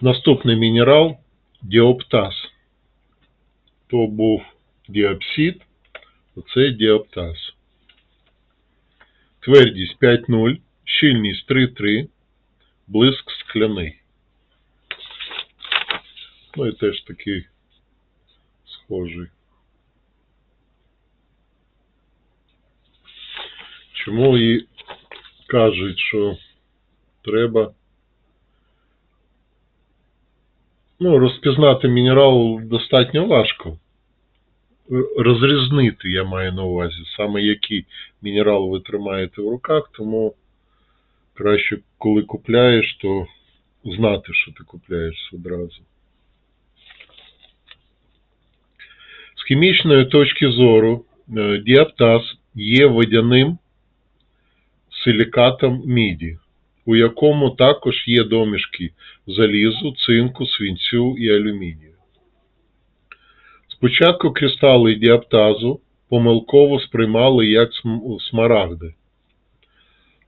Наступний мінерал діоптаз. То був діапсид, оце діоптаз. Твердість 5,0, щільність 3,3, блиск скляний. Ну і теж такий схожий. Чому і кажуть, що треба ну, розпізнати мінерал достатньо важко. Розрізнити, я маю на увазі, саме який мінерал ви тримаєте в руках, тому краще, коли купляєш, то знати, що ти купляєш одразу. З хімічної точки зору е, діаптаз є водяним силікатом міді, у якому також є домішки залізу, цинку, свинцю і алюмінію. Спочатку кристали діаптазу помилково сприймали як смарагди.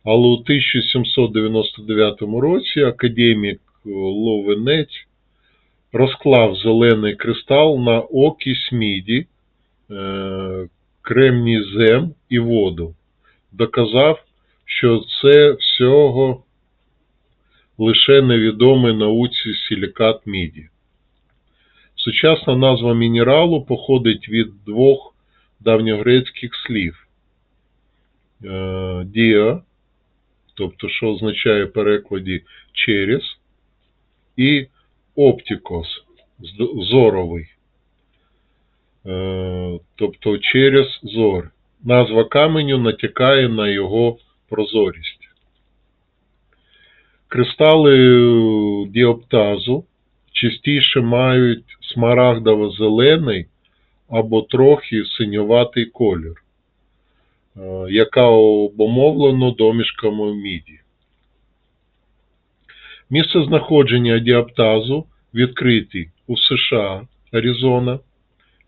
Але у 1799 році академік е, Ловенець розклав зелений кристал на окись міді, е, кремнізем і воду. Доказав, що це всього лише невідомий науці силікат міді. Сучасна назва мінералу походить від двох давньогрецьких слів Е, діа, тобто, що означає в перекладі через, і оптикос, зоровий, Е, тобто через зор. Назва каменю натякає на його прозорість. Кристали діоптазу частіше мають смарагдово-зелений або трохи синюватий колір, е, яка обумовлено домішками міді. Місце знаходження діаптазу відкриті у США, Аризона,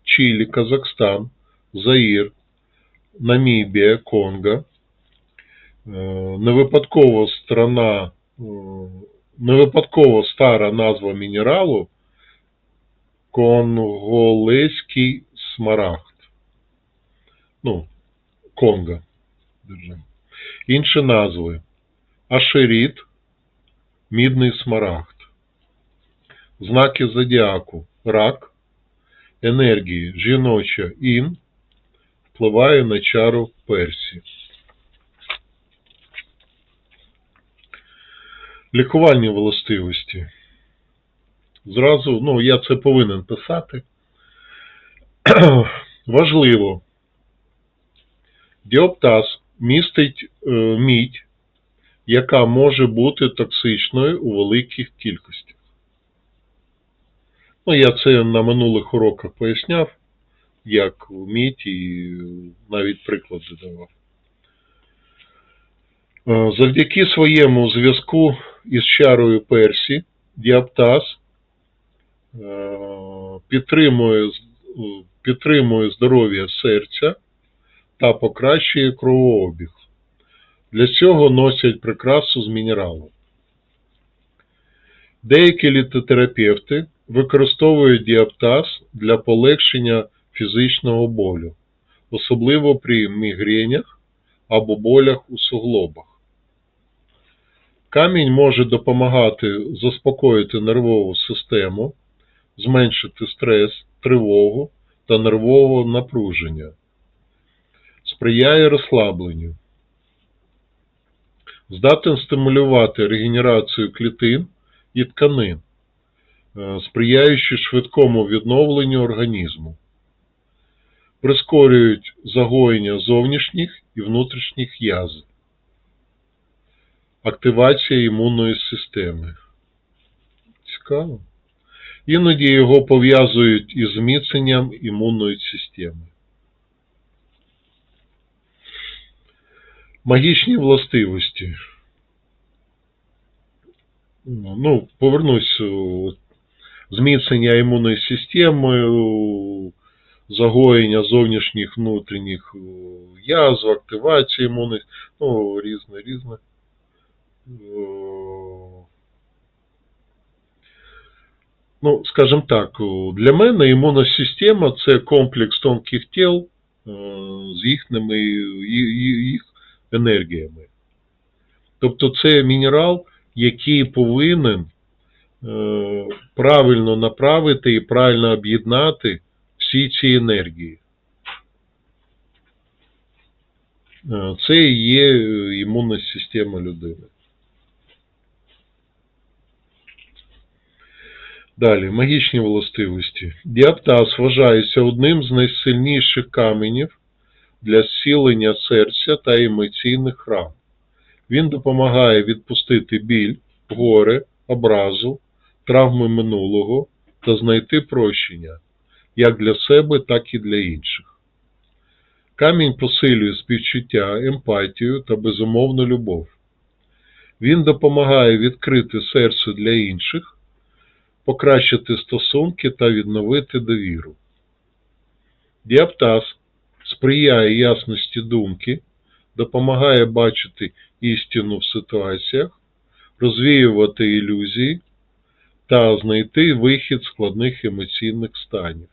Чилі, Казахстан, Заїр, Намібія, Конго. Е, Не випадково страна, не випадково стара назва мінералу конголезький смарагд. Ну, Конго. Інші назви. Ашеріт, мідний смарагд. Знаки зодіаку. Рак, енергії жіноча ін впливає на чару персі. Лікувальні властивості. Зразу, ну, я це повинен писати. Важливо. Діоптаз містить е, мідь, яка може бути токсичною у великих кількостях. Ну, я це на минулих уроках поясняв, як мідь і навіть приклади давав. Е, Завдяки своєму зв'язку із чарою Персі, діаптаз е, підтримує, е, підтримує здоров'я серця та покращує кровообіг. Для цього носять прикрасу з мінералу. Деякі літотерапевти використовують діаптаз для полегшення фізичного болю, особливо при мігренях або болях у суглобах. Камінь може допомагати заспокоїти нервову систему, зменшити стрес, тривогу та нервове напруження. Сприяє розслабленню. Здатен стимулювати регенерацію клітин і тканин, е, сприяючи швидкому відновленню організму. Прискорюють загоєння зовнішніх і внутрішніх язв. Активація імунної системи. Цікаво. Іноді його пов'язують із зміцненням імунної системи. Магічні властивості. Ну, повернусь. Зміцнення імунної системи, загоєння зовнішніх внутрішніх язв, активація імунної, ну, різне, різне. Ну, скажімо так, для мене імунна система це комплекс тонких тіл е, з їхніми їх енергіями. Тобто це мінерал, який повинен е, правильно направити і правильно об'єднати всі ці енергії. Е, Це і є імунна система людини. Далі, магічні властивості. Діаптаз вважається одним з найсильніших каменів для зцілення серця та емоційних ран. Він допомагає відпустити біль, горе, образу, травми минулого та знайти прощення як для себе, так і для інших. Камінь посилює співчуття, емпатію та безумовну любов. Він допомагає відкрити серце для інших, покращити стосунки та відновити довіру. Діаптаз сприяє ясності думки, допомагає бачити істину в ситуаціях, розвіювати ілюзії та знайти вихід складних емоційних станів.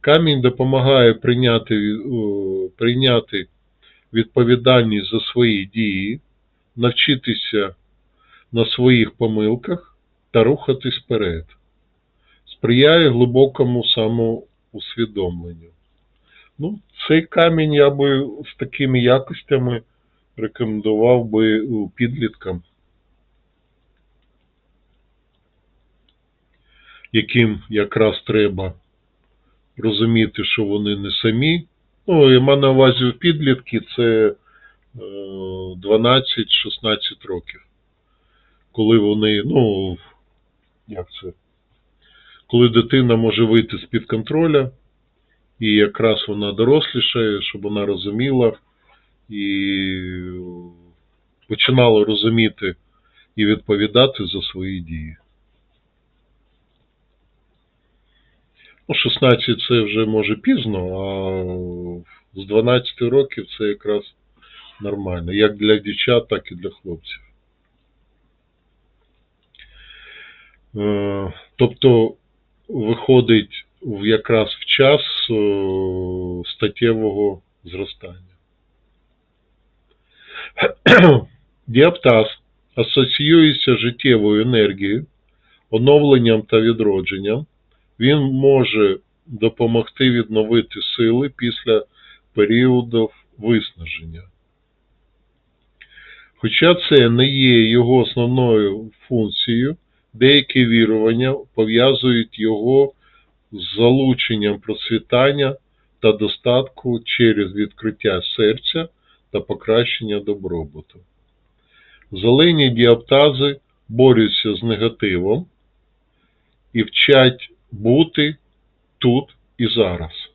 Камінь допомагає прийняти, прийняти відповідальність за свої дії, навчитися на своїх помилках та рухатись вперед. Сприяє глибокому самоусвідомленню. Ну, цей камінь я би з такими якостями рекомендував би підліткам, яким якраз треба розуміти, що вони не самі. Ну, я маю на увазі підлітки це е, 12-16 років. Коли вони, ну, як це? Коли дитина може вийти з-під контроля, і якраз вона дорослішає, щоб вона розуміла і починала розуміти і відповідати за свої дії. Ну, 16 це вже може пізно, а з 12 років це якраз нормально. Як для дівчат, так і для хлопців. Тобто виходить в якраз в час е, статтєвого зростання. Діаптаз асоціюється життєвою енергією, оновленням та відродженням. Він може допомогти відновити сили після періодів виснаження. Хоча це не є його основною функцією, деякі вірування пов'язують його з залученням процвітання та достатку через відкриття серця та покращення добробуту. Зелені діаптази борються з негативом і вчать бути тут і зараз.